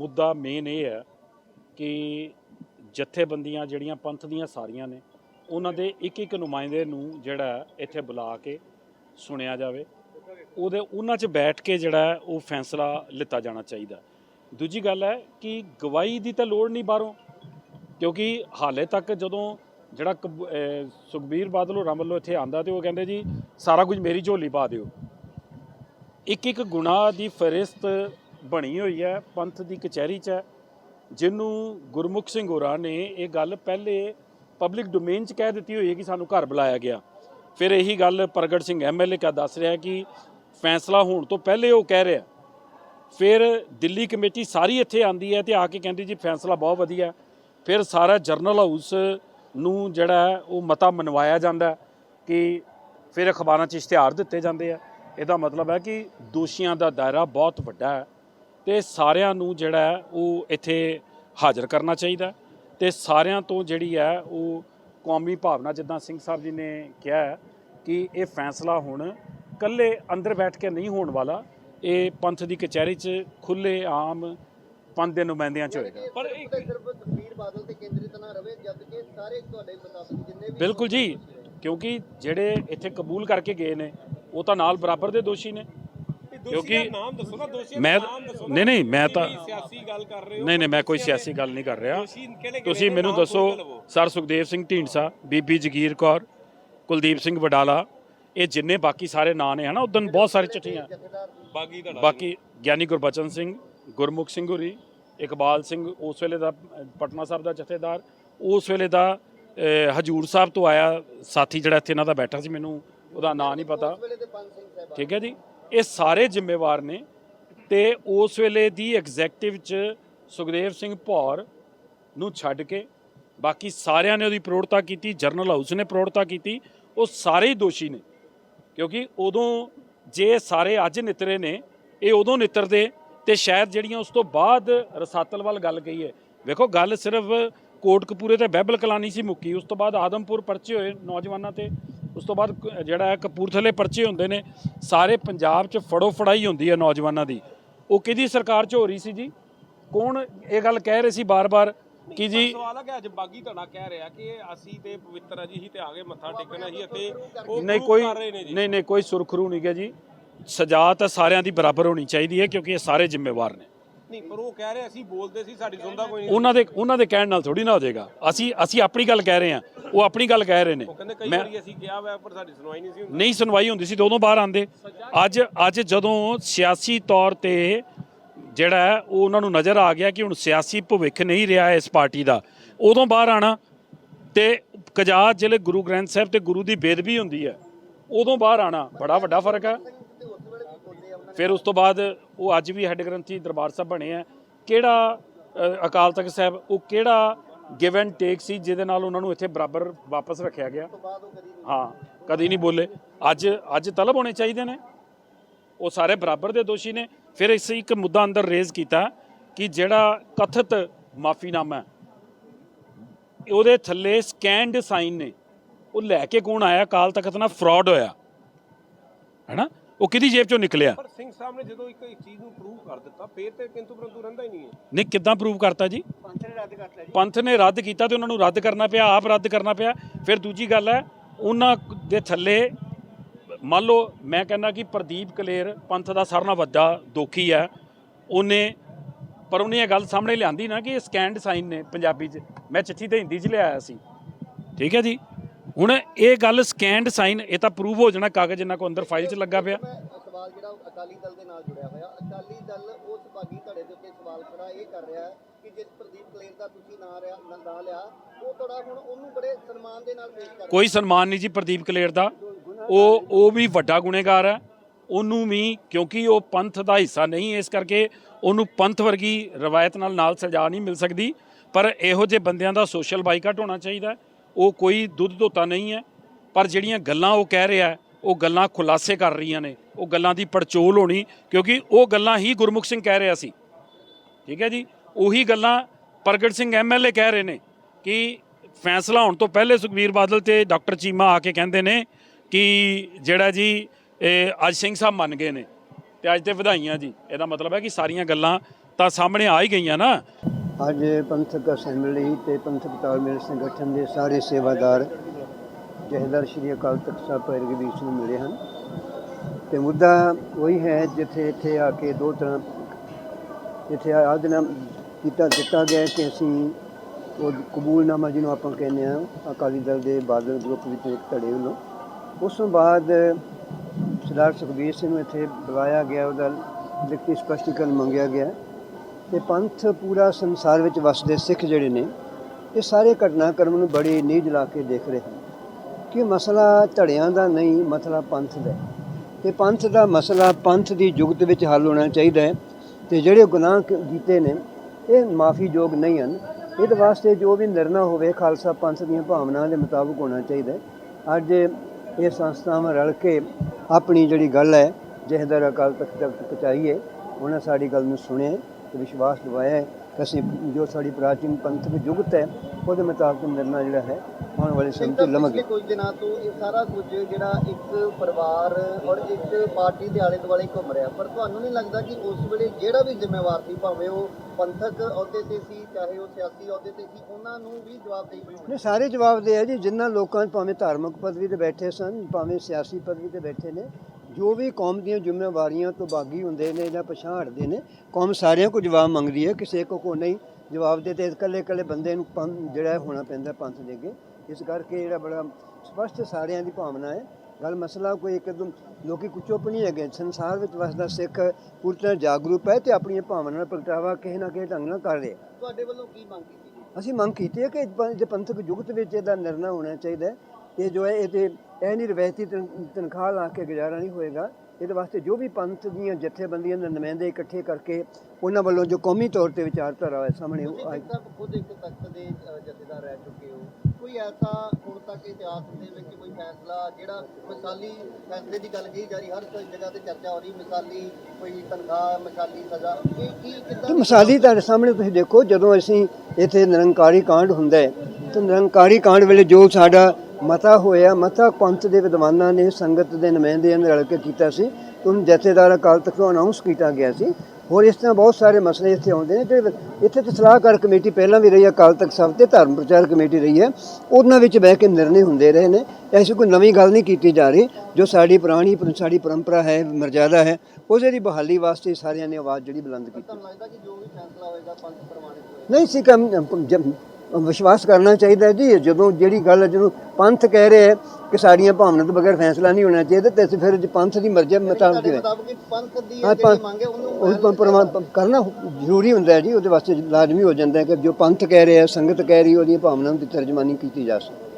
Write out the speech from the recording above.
ਮੁੱਦਾ ਮੇਨ ਇਹ ਹੈ ਕਿ ਜਥੇਬੰਦੀਆਂ ਜਿਹੜੀਆਂ ਪੰਥ ਦੀਆਂ ਸਾਰੀਆਂ ਨੇ, ਉਹਨਾਂ ਦੇ ਇੱਕ ਇੱਕ ਨੁਮਾਇੰਦੇ ਨੂੰ ਜਿਹੜਾ ਇੱਥੇ ਬੁਲਾ ਕੇ ਸੁਣਿਆ ਜਾਵੇ। ਉਹਦੇ, ਉਹਨਾਂ 'ਚ ਬੈਠ ਕੇ ਜਿਹੜਾ ਉਹ ਫੈਸਲਾ ਲਿੱਤਾ ਜਾਣਾ ਚਾਹੀਦਾ। ਦੂਜੀ ਗੱਲ ਹੈ ਕਿ ਗਵਾਹੀ ਦੀ ਤਾਂ ਲੋੜ ਨਹੀਂ ਬਾਹਰੋਂ, ਕਿਉਂਕਿ ਹਾਲੇ ਤੱਕ ਜਦੋਂ ਜਿਹੜਾ ਕਬ- ਸੁਖਬੀਰ ਬਾਦਲ ਹੋਰਾਂ ਵੱਲੋਂ ਇੱਥੇ ਆਂਦਾ ਤੇ ਉਹ ਕਹਿੰਦੇ ਜੀ, ਸਾਰਾ ਕੁਝ ਮੇਰੀ ਝੋਲੀ ਪਾ ਦਿਓ। ਇੱਕ ਇੱਕ ਗੁਨਾਹ ਦੀ ਫਹਿਰਿਸਤ ਬਣੀ ਹੋਈ ਹੈ, ਪੰਥ ਦੀ ਕਚਹਿਰੀ 'ਚ ਹੈ, ਜਿਹਨੂੰ ਗੁਰਮੁਖ ਸਿੰਘ ਹੋਰਾਂ ਨੇ ਇਹ ਗੱਲ ਪਹਿਲੇ ਪਬਲਿਕ ਡੋਮੇਨ 'ਚ ਕਹਿ ਦਿੱਤੀ ਹੋਈ ਹੈ ਕਿ ਸਾਨੂੰ ਘਰ ਬੁਲਾਇਆ ਗਿਆ। ਫਿਰ ਇਹੀ ਗੱਲ ਪ੍ਰਗਟ ਸਿੰਘ ਐਮਐਲਏ ਕਾ ਦੱਸ ਰਿਹਾ ਕਿ ਫੈਸਲਾ ਹੋਣ ਤੋਂ ਪਹਿਲੇ ਉਹ ਕਹਿ ਰਿਹਾ ਫਿਰ ਦਿੱਲੀ ਕਮੇਟੀ ਸਾਰੀ ਇੱਥੇ ਆਂਦੀ ਹੈ ਤੇ ਆ ਕੇ ਕਹਿੰਦੀ ਜੀ ਫੈਸਲਾ ਬਹੁਤ ਵਧੀਆ ਫਿਰ ਸਾਰਾ ਜਰਨਲ ਹਾਊਸ ਨੂੰ ਜਿਹੜਾ ਉਹ ਮਤਾ ਮਨਵਾਇਆ ਜਾਂਦਾ ਕਿ ਫਿਰ ਅਖਬਾਰਾਂ 'ਚ ਇਸ਼ਤਿਹਾਰ ਦਿੱਤੇ ਜਾਂਦੇ ਆ। ਇਹਦਾ ਮਤਲਬ ਹੈ ਕਿ ਦੋਸ਼ੀਆਂ ਦਾ ਦਾਇਰਾ ਬਹੁਤ ਵੱਡਾ ਹੈ। ਤੇ ਸਾਰਿਆਂ ਨੂੰ ਜਿਹੜਾ ਉਹ ਇੱਥੇ ਹਾਜ਼ਰ ਕਰਨਾ ਚਾਹੀਦਾ ਤੇ ਸਾਰਿਆਂ ਤੋਂ ਜਿਹੜੀ ਹੈ ਉਹ ਕੌਮੀ ਭਾਵਨਾ ਜਿੱਦਾਂ ਸਿੰਘ ਸਾਹਿਬ ਜੀ ਨੇ ਕਿਹਾ ਕਿ ਇਹ ਫੈਸਲਾ ਹੁਣ ਕੱਲੇ ਅੰਦਰ ਬੈਠ ਕੇ ਨਹੀਂ ਹੋਣ ਵਾਲਾ ਇਹ ਪੰਥ ਦੀ ਕਚਹਿਰੀ 'ਚ ਖੁੱਲੇ ਆਮ ਪੰਥ ਦੇ ਨੁਮਾਇੰਦਿਆਂ 'ਚ ਹੋਏਗਾ। ਪਰ ਤਸਵੀਰ ਬਾਦਲ ਤੇ ਕੇਂਦਰਿਤ ਨਾ ਰਵੇ ਜਦ ਕਿ ਸਾਰੇ ਤੁਹਾਡੇ ਮੁਤਾਬਿਕ ਜਿੰਨੇ ਵੀ ਬਿਲਕੁਲ ਜੀ ਕਿਉਂਕਿ ਜਿਹੜੇ ਇੱਥੇ ਕਬੂਲ ਕਰਕੇ ਗਏ ਨੇ ਉਹ ਤਾਂ ਨਾਲ ਬਰਾਬਰ ਦੇ ਦੋਸ਼ੀ ਨੇ। ਕਿਉਂਕਿ ਨਾਮ ਦੱਸੋ ਨਾ ਦੋਸ਼ੀ ਮੈਂ ਨਾਮ ਦੱਸੋ ਨਾ। ਨਹੀਂ ਨਹੀਂ ਮੈਂ ਤਾਂ ਸਿਆਸੀ ਗੱਲ ਕਰ ਰਹੇ ਹੋ ਨਹੀਂ ਨਹੀਂ ਮੈਂ ਕੋਈ ਸਿਆਸੀ ਗੱਲ ਨਹੀਂ ਕਰ ਰਿਹਾ। ਤੁਸੀਂ ਮੈਨੂੰ ਦੱਸੋ ਸਰ ਸੁਖਦੇਵ ਸਿੰਘ ਢੀਂਡਸਾ ਬੀਬੀ ਜਗੀਰ ਕੌਰ ਕੁਲਦੀਪ ਸਿੰਘ ਵਡਾਲਾ ਇਹ ਜਿੰਨੇ ਬਾਕੀ ਸਾਰੇ ਨਾਂ ਨੇ ਹਨਾ ਉਦੋਂ ਬਹੁਤ ਸਾਰੇ ਚਿੱਠੀਆਂ ਬਾਕੀ ਗਿਆਨੀ ਗੁਰਬਚਨ ਸਿੰਘ ਗੁਰਮੁਖ ਸਿੰਘ ਹੋਰੀ ਇਕਬਾਲ ਸਿੰਘ ਉਸ ਵੇਲੇ ਦਾ ਪਟਨਾ ਸਾਹਿਬ ਦਾ ਜਥੇਦਾਰ ਉਸ ਵੇਲੇ ਦਾ ਹਜੂਰ ਸਾਹਿਬ ਤੋਂ ਆਇਆ ਸਾਥੀ ਜਿਹੜਾ ਇੱਥੇ ਇਹਨਾਂ ਦਾ ਬੈਠਾ ਸੀ ਮੈਨੂੰ ਉਹਦਾ ਨਾਂ ਨਹੀਂ ਪਤਾ। ਠੀਕ ਹੈ ਜੀ? ਇਹ ਸਾਰੇ ਜ਼ਿੰਮੇਵਾਰ ਨੇ ਤੇ ਉਸ ਵੇਲੇ ਦੀ ਐਗਜ਼ੈਕਟਿਵ ਚ ਸੁਖਦੇਵ ਸਿੰਘ ਭੌਰ ਨੂੰ ਛੱਡ ਕੇ ਬਾਕੀ ਸਾਰਿਆਂ ਨੇ ਉਹਦੀ ਪ੍ਰੋੜਤਾ ਕੀਤੀ ਜਰਨਲ ਹਾਊਸ ਨੇ ਪ੍ਰੋੜਤਾ ਕੀਤੀ, ਉਹ ਸਾਰੇ ਹੀ ਦੋਸ਼ੀ ਨੇ। ਕਿਉਂਕਿ ਉਦੋਂ ਜੇ ਸਾਰੇ ਅੱਜ ਨਿਤਰੇ ਨੇ, ਇਹ ਉਦੋਂ ਨਿਤਰਦੇ ਤੇ ਸ਼ਾਇਦ ਜਿਹੜੀਆਂ ਉਸ ਤੋਂ ਬਾਅਦ ਰਸਾਤਲ ਵੱਲ ਗੱਲ ਕਹੀ ਹੈ ਵੇਖੋ ਗੱਲ ਸਿਰਫ ਕੋਟਕਪੂਰੇ ਤੇ ਬਹਿਬਲ ਕਲਾਨੀ ਸੀ ਮੁੱਕੀ, ਉਸ ਤੋਂ ਬਾਅਦ ਆਦਮਪੁਰ ਪਰਚੇ ਹੋਏ ਨੌਜਵਾਨਾਂ ਤੇ। ਉਸ ਤੋਂ ਬਾਅਦ ਜਿਹੜਾ ਹੈ ਕਪੂਰਥਲੇ ਪਰਚੇ ਹੁੰਦੇ ਨੇ ਸਾਰੇ ਪੰਜਾਬ 'ਚ ਫੜੋ ਫੜਾਈ ਹੁੰਦੀ ਹੈ ਨੌਜਵਾਨਾਂ ਦੀ। ਉਹ ਕਿਹਦੀ ਸਰਕਾਰ 'ਚ ਹੋ ਰਹੀ ਸੀ ਜੀ? ਕੌਣ ਇਹ ਗੱਲ ਕਹਿ ਰਹੇ ਸੀ ਬਾਰ-ਬਾਰ ਕਿ ਜੀ ਸਵਾਲ ਹੈ ਕਿ ਅੱਜ ਬਾਗੀ ਤੁਹਾਡਾ ਕਹਿ ਰਿਹਾ ਕਿ ਅਸੀਂ ਤੇ ਪਵਿੱਤਰ ਆ ਜੀ ਹੀ ਤੇ ਆ ਗਏ ਮੱਥਾ ਟੇਕਣ ਅਸੀਂ ਅਤੇ ਨਹੀਂ ਕੋਈ ਨਹੀਂ ਨਹੀਂ ਕੋਈ ਸੁਰਖਰੂ ਨਹੀਂ ਗਾ ਜੀ। ਸਜ਼ਾ ਤਾਂ ਸਾਰਿਆਂ ਦੀ ਬਰਾਬਰ ਹੋਣੀ ਚਾਹੀਦੀ ਹੈ ਕਿਉਂਕਿ ਇਹ ਸਾਰੇ ਜ਼ਿੰਮੇਵਾਰ ਨੇ। ਨਹੀਂ ਪਰ ਉਹ ਕਹਿ ਰਹੇ ਅਸੀਂ ਬੋਲਦੇ ਸੀ ਸਾਡੀ ਸੁਣਦਾ ਕੋਈ ਨਹੀਂ। ਉਹਨਾਂ ਦੇ ਉਹਨਾਂ ਦੇ ਕਹਿਣ ਨਾਲ ਥੋੜੀ ਨਾ ਹੋ ਜਾਏਗਾ। ਅਸੀਂ ਅਸੀਂ ਆਪਣੀ ਗੱਲ ਕਹਿ ਰਹੇ ਹਾਂ। ਉਹ ਆਪਣੀ ਗੱਲ ਕਹਿ ਰਹੇ ਨੇ। ਉਹ ਕਹਿੰਦੇ ਕਈ ਮੈਂ ਵਾਰੀ ਅਸੀਂ ਕਿਹਾ ਵਾ ਪਰ ਸਾਡੀ ਸੁਣਵਾਈ ਨਹੀਂ ਸੀ ਹੁੰਦੀ। ਨਹੀਂ ਸੁਣਵਾਈ ਹੁੰਦੀ ਸੀ ਤੇ ਉਦੋਂ ਬਾਹਰ ਆਂਦੇ ਅੱਜ ਅੱਜ ਜਦੋਂ ਸਿਆਸੀ ਤੌਰ ਤੇ ਜਿਹੜਾ ਹੈ ਉਹ ਉਹਨਾਂ ਨੂੰ ਨਜ਼ਰ ਆ ਗਿਆ ਕਿ ਹੁਣ ਸਿਆਸੀ ਭਵਿੱਖ ਨਹੀਂ ਰਿਹਾ ਇਸ ਪਾਰਟੀ ਦਾ। ਉਦੋਂ ਬਾਹਰ ਆਣਾ ਤੇ ਕਜਾ ਜਿਹੜੇ ਗੁਰੂ ਗ੍ਰੰਥ ਸਾਹਿਬ ਤੇ ਗੁਰੂ ਦੀ ਬੇਦਬੀ ਹੁੰਦੀ ਹੈ। ਉਦੋਂ ਬਾਹਰ ਆਣਾ ਬੜਾ ਵੱਡਾ ਫ਼ਰਕ ਹੈ ਤੇ ਉਸ ਵੇਲੇ ਵੀ ਬੋਲੇ ਆ ਉਹਨਾਂ ਫਿਰ ਉਸ ਤੋਂ ਬਾਅਦ ਉਹ ਅੱਜ ਵੀ ਹੈੱਡ ਗ੍ਰੰਥੀ ਦਰਬਾਰ ਸਾਹਿਬ ਬਣੇ ਆ। ਕਿਹੜਾ ਅਕਾਲ ਤਖਤ ਸਾਹਿਬ, ਉਹ ਕਿਹੜਾ ਗਿਵ ਐਂਡ ਟੇਕ ਸੀ ਜਿਹਦੇ ਨਾਲ ਉਹਨਾਂ ਨੂੰ ਇੱਥੇ ਬਰਾਬਰ ਵਾਪਸ ਰੱਖਿਆ ਗਿਆ? ਹਾਂ, ਕਦੀ ਨਹੀਂ ਬੋਲੇ। ਅੱਜ ਅੱਜ ਤਲਬ ਹੋਣੇ ਚਾਹੀਦੇ ਨੇ। ਉਹ ਸਾਰੇ ਬਰਾਬਰ ਦੇ ਦੋਸ਼ੀ ਨੇ। ਫਿਰ ਇਸ ਇੱਕ ਮੁੱਦਾ ਅੰਦਰ ਰੇਜ਼ ਕੀਤਾ ਕਿ ਜਿਹੜਾ ਕਥਿਤ ਮਾਫੀਨਾਮਾ ਉਹਦੇ ਥੱਲੇ ਸਕੈਂਡ ਸਾਈਨ ਨੇ। ਉਹ ਲੈ ਕੇ ਕੌਣ ਆਇਆ? ਕਾਲ ਤਖਤ ਨਾਲ ਫਰਾਡ ਹੋਇਆ। ਹੈਨਾ? ਉਹ ਕਿਹਦੀ ਜੇਬ ਚੋਂ ਨਿਕਲਿਆ? ਪਰ ਸਿੰਘ ਸਾਹਿਬ ਨੇ ਜਦੋਂ ਇੱਕ ਇੱਕ ਚੀਜ਼ ਨੂੰ ਪ੍ਰੂਵ ਕਰ ਦਿੱਤਾ ਫੇਰ ਤੇ ਕਿੰਤੂ ਪਰੰਤੂ ਰਹਿੰਦਾ ਹੀ ਨਹੀਂ ਹੈ। ਨਹੀਂ ਕਿੱਦਾਂ ਪ੍ਰੂਵ ਕਰਤਾ ਜੀ? ਪੰਥ ਨੇ ਰੱਦ ਕਰਤਾ ਜੀ। ਪੰਥ ਨੇ ਰੱਦ ਕੀਤਾ ਤੇ ਉਹਨਾਂ ਨੂੰ ਰੱਦ ਕਰਨਾ ਪਿਆ ਆਪ ਰੱਦ ਕਰਨਾ ਪਿਆ। ਫਿਰ ਦੂਜੀ ਗੱਲ ਹੈ ਉਹਨਾਂ ਦੇ ਥੱਲੇ ਮੰਨ ਲਓ ਮੈਂ ਕਹਿੰਦਾ ਕਿ ਪ੍ਰਦੀਪ ਕਲੇਰ ਪੰਥ ਦਾ ਸਾਰਿਆਂ ਨਾਲੋਂ ਵੱਡਾ ਦੋਖੀ ਹੈ। ਉਹਨੇ ਪਰ ਉਹਨੇ ਇਹ ਗੱਲ ਸਾਹਮਣੇ ਲਿਆਂਦੀ ਨਾ ਕਿ ਇਹ ਸਕੈਨਡ ਸਾਈਨ ਨੇ ਪੰਜਾਬੀ 'ਚ। ਮੈਂ ਚਿੱਠੀ ਤੇ ਹਿੰਦੀ 'ਚ ਲਿਆਇਆ ਸੀ। ਠੀਕ ਹੈ ਜੀ? ਹੁਣ ਇਹ ਗੱਲ ਸਕੈਨਡ ਸਾਈਨ ਇਹ ਤਾਂ ਪ੍ਰੂਵ ਹੋ ਜਾਣਾ ਕਾਗਜ਼ ਇਹਨਾਂ ਕੋ ਅੰਦਰ ਫਾਈਲ 'ਚ ਲੱਗਾ ਪਿਆ। ਮੈਂ ਸਵਾਲ ਜਿਹੜਾ ਉਹ ਅਕਾਲੀ ਦਲ ਦੇ ਨਾਲ ਜੁੜਿਆ ਹੋਇਆ ਅਕਾਲੀ ਦਲ ਉਸ ਭਾਗੀ ਧੜੇ ਦੇ ਉੱਤੇ ਸਵਾਲ ਖੜਾ ਇਹ ਕਰ ਰਿਹਾ ਹੈ ਕਿ ਜਿਸ ਪ੍ਰਦੀਪ ਕਲੇਰ ਦਾ ਤੁਸੀਂ ਨਾਂ ਰਿਆ ਨਾਂ ਲਿਆ ਉਹ ਤੁਹਾਡਾ ਹੁਣ ਉਹਨੂੰ ਬੜੇ ਸਨਮਾਨ ਦੇ ਨਾਲ ਪੇਸ਼ ਕਰ ਕੋਈ ਸਨਮਾਨ ਨਹੀਂ ਜੀ ਪ੍ਰਦੀਪ ਕਲੇਰ ਦਾ। ਉਹ ਉਹ ਵੀ ਵੱਡਾ ਗੁਨੇਗਾਰ ਹੈ। ਉਹਨੂੰ ਵੀ ਕਿਉਂਕਿ ਉਹ ਪੰਥ ਦਾ ਹਿੱਸਾ ਨਹੀਂ ਇਸ ਕਰਕੇ ਉਹਨੂੰ ਪੰਥ ਵਰਗੀ ਰਵਾਇਤ ਨਾਲ ਨਾਲ ਸਜ਼ਾ ਨਹੀਂ ਮਿਲ ਸਕਦੀ। ਪਰ ਇਹੋ ਜਿਹੇ ਬੰਦਿਆਂ ਦਾ ਸੋਸ਼ਲ ਬਾਈਕਾਟ ਹੋਣਾ ਚਾਹੀਦਾ ਹੈ। ਉਹ ਕੋਈ ਦੁੱਧ ਧੋਤਾ ਨਹੀਂ ਹੈ, ਪਰ ਜਿਹੜੀਆਂ ਗੱਲਾਂ ਉਹ ਕਹਿ ਰਿਹਾ ਉਹ ਗੱਲਾਂ ਖੁਲਾਸੇ ਕਰ ਰਹੀਆਂ ਨੇ, ਉਹ ਗੱਲਾਂ ਦੀ ਪੜਚੋਲ ਹੋਣੀ, ਕਿਉਂਕਿ ਉਹ ਗੱਲਾਂ ਹੀ ਗੁਰਮੁਖ ਸਿੰਘ ਕਹਿ ਰਿਹਾ ਸੀ। ਠੀਕ ਹੈ ਜੀ? ਉਹੀ ਗੱਲਾਂ ਪ੍ਰਗਟ ਸਿੰਘ ਐਮਐਲਏ ਕਹਿ ਰਹੇ ਨੇ ਕਿ ਫੈਸਲਾ ਹੋਣ ਤੋਂ ਪਹਿਲੇ ਸੁਖਬੀਰ ਬਾਦਲ ਤੇ ਡਾਕਟਰ ਚੀਮਾ ਆ ਕੇ ਕਹਿੰਦੇ ਨੇ ਕਿ ਜਿਹੜਾ ਜੀ, ਇਹ ਅੱਜ ਸਿੰਘ ਸਾਹਿਬ ਮੰਨ ਗਏ ਨੇ ਤੇ ਅੱਜ ਤੇ ਵਧਾਈਆਂ ਜੀ। ਇਹਦਾ ਮਤਲਬ ਹੈ ਕਿ ਸਾਰੀਆਂ ਗੱਲਾਂ ਤਾਂ ਸਾਹਮਣੇ ਆ ਹੀ ਗਈਆਂ ਨਾ। ਅੱਜ ਪੰਥਕ ਅਸੈਂਬਲੀ ਤੇ ਪੰਥਕ ਤਾਲਮੇਲ ਸੰਗਠਨ ਦੇ ਸਾਰੇ ਸੇਵਾਦਾਰ ਜਹੇਦਾਰ ਸ਼੍ਰੀ ਅਕਾਲ ਤਖਤ ਸਾਹਿਬ ਪੈਰਗੀ ਵਿੱਚ ਨੂੰ ਮਿਲੇ ਹਨ। ਤੇ ਮੁੱਦਾ ਉਹੀ ਹੈ ਜਿੱਥੇ ਇੱਥੇ ਆ ਕੇ ਦੋ ਤਰ੍ਹਾਂ ਇੱਥੇ ਆਦਨਾ ਕੀਤਾ ਦਿੱਤਾ ਗਿਆ ਕਿ ਅਸੀਂ ਉਹ ਕਬੂਲਨਾਮਾ ਜਿਹਨੂੰ ਆਪਾਂ ਕਹਿੰਦੇ ਆ ਅਕਾਲੀ ਦਲ ਦੇ ਬਾਦਲ ਗਰੁੱਪ ਵਿੱਚ ਇੱਕ ਧੜੇ ਵੱਲੋਂ। ਉਸ ਤੋਂ ਬਾਅਦ ਸਰਦਾਰ ਸੁਖਬੀਰ ਸਿੰਘ ਨੂੰ ਇੱਥੇ ਬੁਲਾਇਆ ਗਿਆ, ਉਹਦਾ ਲਿਖਤੀ ਸਪਸ਼ਟੀਕਰਨ ਮੰਗਿਆ ਗਿਆ। ਤੇ ਪੰਥ ਪੂਰਾ ਸੰਸਾਰ ਵਿੱਚ ਵਸਦੇ ਸਿੱਖ ਜਿਹੜੇ ਨੇ, ਇਹ ਸਾਰੇ ਘਟਨਾਕ੍ਰਮ ਨੂੰ ਬੜੀ ਨੀਝ ਲਾ ਕੇ ਦੇਖ ਰਹੇ ਹਨ ਕਿ ਮਸਲਾ ਧੜਿਆਂ ਦਾ ਨਹੀਂ, ਮਸਲਾ ਪੰਥ ਦਾ ਹੈ। ਤੇ ਪੰਥ ਦਾ ਮਸਲਾ ਪੰਥ ਦੀ ਜੁਗਤ ਵਿੱਚ ਹੱਲ ਹੋਣਾ ਚਾਹੀਦਾ ਹੈ ਤੇ ਜਿਹੜੇ ਗੁਨਾਹ ਕੀਤੇ ਨੇ, ਇਹ ਮਾਫੀਯੋਗ ਨਹੀਂ ਹਨ। ਇਹਦੇ ਵਾਸਤੇ ਜੋ ਵੀ ਨਿਰਣਾ ਹੋਵੇ, ਖਾਲਸਾ ਪੰਥ ਦੀਆਂ ਭਾਵਨਾਵਾਂ ਦੇ ਮੁਤਾਬਕ ਹੋਣਾ ਚਾਹੀਦਾ ਹੈ। ਅੱਜ ਇਹ ਸੰਸਥਾਵਾਂ ਰਲ ਕੇ ਆਪਣੀ ਜਿਹੜੀ ਗੱਲ ਹੈ ਜਹਦਰ ਅਕਾਲ ਤਖਤ ਤੱਕ ਪਹੁੰਚਾਈਏ, ਉਹਨਾਂ ਸਾਡੀ ਗੱਲ ਨੂੰ ਸੁਣਿਆ ਤੇ ਵਿਸ਼ਵਾਸ ਦਿਵਾਇਆ ਹੈ ਕਿ ਅਸੀਂ ਜੋ ਸਾਡੀ ਪ੍ਰਾਚੀਨ ਪੰਥਕ ਜੁਗਤ ਹੈ ਉਹਦੇ ਮੁਤਾਬਕ ਨਿਰਣਾ ਜਿਹੜਾ ਹੈ ਆਉਣ ਵਾਲੇ ਸਮੇਂ ਪਿਛਲੇ ਲਵਾਂਗੇ। ਕੁਝ ਦਿਨਾਂ ਤੋਂ ਇਹ ਸਾਰਾ ਕੁਝ ਜਿਹੜਾ ਇੱਕ ਪਰਿਵਾਰ ਔਰ ਇੱਕ ਪਾਰਟੀ ਦੇ ਆਲੇ ਦੁਆਲੇ ਘੁੰਮ ਰਿਹਾ। ਪਰ ਤੁਹਾਨੂੰ ਨਹੀਂ ਲੱਗਦਾ ਕਿ ਉਸ ਵੇਲੇ ਜਿਹੜਾ ਵੀ ਜ਼ਿੰਮੇਵਾਰ ਸੀ ਭਾਵੇਂ ਉਹ ਪੰਥਕ ਅਹੁਦੇ ਤੇ ਸੀ ਚਾਹੇ ਉਹ ਸਿਆਸੀ ਅਹੁਦੇ ਤੇ ਸੀ ਉਹਨਾਂ ਨੂੰ ਵੀ ਜਵਾਬਦੇਹੀ ਹੋਣੀ। ਨੇ ਸਾਰੇ ਜਵਾਬ ਦੇ ਹੈ ਜੀ ਜਿਨ੍ਹਾਂ ਲੋਕਾਂ ਭਾਵੇਂ ਧਾਰਮਿਕ ਪਦਵੀ ਤੇ ਬੈਠੇ ਸਨ ਭਾਵੇਂ ਸਿਆਸੀ ਪਦਵੀ ਤੇ ਬੈਠੇ ਨੇ ਜੋ ਵੀ ਕੌਮ ਦੀਆਂ ਜ਼ਿੰਮੇਵਾਰੀਆਂ ਤੋਂ ਬਾਗੀ ਹੁੰਦੇ ਨੇ ਜਾਂ ਪਛਾਣ ਹਟਦੇ ਨੇ ਕੌਮ ਸਾਰਿਆਂ ਕੋ ਜਵਾਬ ਮੰਗਦੀ ਹੈ ਕਿਸੇ ਕੋ ਕੋ ਨਹੀਂ। ਜਵਾਬ ਦੇ ਤੇ ਇਕੱਲੇ ਇਕੱਲੇ ਬੰਦੇ ਨੂੰ ਜਿਹੜਾ ਹੋਣਾ ਪੈਂਦਾ ਪੰਥ ਦੇ ਅੱਗੇ। ਇਸ ਕਰਕੇ ਜਿਹੜਾ ਬੜਾ ਸਪਸ਼ਟ ਸਾਰਿਆਂ ਦੀ ਭਾਵਨਾ ਹੈ। ਗੱਲ ਮਸਲਾ ਕੋਈ ਇੱਕਦਮ ਲੋਕੀ ਕੁ ਚੁੱਪ ਨਹੀਂ ਹੈਗੇ। ਸੰਸਾਰ ਵਿੱਚ ਵਸਦਾ ਸਿੱਖ ਪੂਰੀ ਤਰ੍ਹਾਂ ਜਾਗਰੂਕ ਹੈ ਤੇ ਆਪਣੀਆਂ ਭਾਵਨਾਵਾਂ ਦਾ ਪ੍ਰਗਟਾਵਾ ਕਿਸੇ ਨਾ ਕਿਸੇ ਢੰਗ ਨਾਲ ਕਰ ਰਿਹਾ ਤੁਹਾਡੇ ਵੱਲੋਂ ਕੀ ਮੰਗ ਕੀਤੀ ਅਸੀਂ ਮੰਗ ਕੀਤੀ ਹੈ ਕਿ ਜੇ ਪੰਥਕ ਜੁਗਤ ਵਿੱਚ ਇਹਦਾ ਨਿਰਣਾ ਹੋਣਾ ਚਾਹੀਦਾ ਇਹ ਜੋ ਹੈ ਇਹ ਤੇ ਇਹ ਨਹੀਂ ਰਵਾਇਤੀ ਤਨ- ਤਨਖਾਹ ਲਾ ਕੇ ਗੁਜ਼ਾਰਾ ਨਹੀਂ ਹੋਏਗਾ। ਇਹਦੇ ਵਾਸਤੇ ਜੋ ਵੀ ਪੰਥ ਦੀਆਂ ਜਥੇਬੰਦੀਆਂ ਦੇ ਨੁਮਾਇੰਦੇ ਇਕੱਠੇ ਕਰਕੇ ਉਹਨਾਂ ਵੱਲੋਂ ਜੋ ਕੌਮੀ ਤੌਰ ਤੇ ਵਿਚਾਰਧਾਰਾ ਹੈ ਸਾਹਮਣੇ ਉਹ ਆਏ ਸਭ ਖੁਦ ਇੱਕ ਤਖਤ ਦੇ ਜਥੇਦਾਰ ਰਹਿ ਚੁੱਕੇ ਹੋ। ਕੋਈ ਐਸਾ ਹੁਣ ਤੱਕ ਇਤਿਹਾਸ ਦੇ ਵਿੱਚ ਕੋਈ ਫੈਸਲਾ ਜਿਹੜਾ ਮਿਸਾਲੀ ਫੈਸਲੇ ਦੀ ਗੱਲ ਕਹੀ ਜਾ ਰਹੀ ਹਰ ਜਗ੍ਹਾ ਤੇ ਚਰਚਾ ਹੋ ਰਹੀ ਮਿਸਾਲੀ ਕੋਈ ਤਨਖਾਹ ਮਿਸਾਲੀ ਸਜ਼ਾ ਇਹ ਕੀ ਕਿੱਦਾਂ ਮਿਸਾਲੀ ਤੁਹਾਡੇ ਸਾਹਮਣੇ ਤੁਸੀਂ ਦੇਖੋ ਜਦੋਂ ਅਸੀਂ ਇੱਥੇ ਨਿਰੰਕਾਰੀ ਕਾਂਡ ਹੁੰਦਾ ਹੈ ਤਾਂ ਨਿਰੰਕਾਰੀ ਕਾਂਡ ਵੇਲੇ ਜੋ ਸਾਡਾ ਮਤਾ ਹੋਇਆ ਮਤਾ ਪੰਥ ਦੇ ਵਿਦਵਾਨਾਂ ਨੇ ਸੰਗਤ ਦੇ ਨੁਮਾਇੰਦਿਆਂ ਨੇ ਰਲ ਕੇ ਕੀਤਾ ਸੀ। ਤੇ ਉਹਨੂੰ ਜਥੇਦਾਰ ਅਕਾਲ ਤਖਤ ਤੋਂ ਅਨਾਉਂਸ ਕੀਤਾ ਗਿਆ ਸੀ। ਹੋਰ ਇਸ ਤਰ੍ਹਾਂ ਬਹੁਤ ਸਾਰੇ ਮਸਲੇ ਇੱਥੇ ਆਉਂਦੇ ਨੇ। ਤੇ ਇੱਥੇ ਤੇ ਸਲਾਹਕਾਰ ਕਮੇਟੀ ਪਹਿਲਾਂ ਵੀ ਰਹੀ ਹੈ ਅਕਾਲ ਤਖਤ ਸਾਹਿਬ ਤੇ ਧਰਮ ਪ੍ਰਚਾਰ ਕਮੇਟੀ ਰਹੀ ਹੈ। ਉਹਨਾਂ ਵਿੱਚ ਬਹਿ ਕੇ ਨਿਰਣੇ ਹੁੰਦੇ ਰਹੇ ਨੇ। ਐਸੀ ਕੋਈ ਨਵੀਂ ਗੱਲ ਨਹੀਂ ਕੀਤੀ ਜਾ ਰਹੀ ਜੋ ਸਾਡੀ ਪੁਰਾਣੀ ਸਾਡੀ ਪਰੰਪਰਾ ਹੈ ਮਰਜ਼ਾਦਾ ਹੈ। ਉਹਦੇ ਦੀ ਬਹਾਲੀ ਵਾਸਤੇ ਸਾਰਿਆਂ ਨੇ ਆਵਾਜ਼ ਜਿਹੜੀ ਬੁਲੰਦ ਕੀਤੀ। ਤੁਹਾਨੂੰ ਲੱਗਦਾ ਕਿ ਜੋ ਵੀ ਫੈਸਲਾ ਹੋਏਗਾ ਪੰਥ ਪ੍ਰਮਾਣਿਤ ਹੋਏਗਾ? ਨਹੀਂ ਸੀ ਕੰਮ ਵਿਸ਼ਵਾਸ ਕਰਨਾ ਚਾਹੀਦਾ ਜੀ ਜਦੋਂ ਜਿਹੜੀ ਗੱਲ ਜਦੋਂ ਪੰਥ ਕਹਿ ਰਿਹਾ ਹੈ ਕਿ ਸਾਡੀਆਂ ਭਾਵਨਾਵਾਂ ਤੋਂ ਬਗੈਰ ਫੈਸਲਾ ਨਹੀਂ ਹੋਣਾ ਚਾਹੀਦਾ ਤੇ ਅਸੀਂ ਫਿਰ ਜੇ ਪੰਥ ਦੀ ਮਰਜ਼ੀ ਮੁਤਾਬਕ ਤੁਹਾਡੇ ਹੈ ਪੰਥ ਕਰਨਾ ਜ਼ਰੂਰੀ ਹੁੰਦਾ ਹੈ ਜੀ ਉਹਦੇ ਵਾਸਤੇ ਲਾਜ਼ਮੀ ਹੋ ਜਾਂਦਾ ਹੈ ਕਿ ਜੋ ਪੰਥ ਕਹਿ ਰਿਹਾ ਹੈ ਸੰਗਤ ਕਹਿ ਰਹੀ ਹੈ, ਉਹਦੀਆਂ ਭਾਵਨਾਵਾਂ ਦੀ ਤਰਜਮਾਨੀ ਕੀਤੀ ਜਾ ਸਕੇ।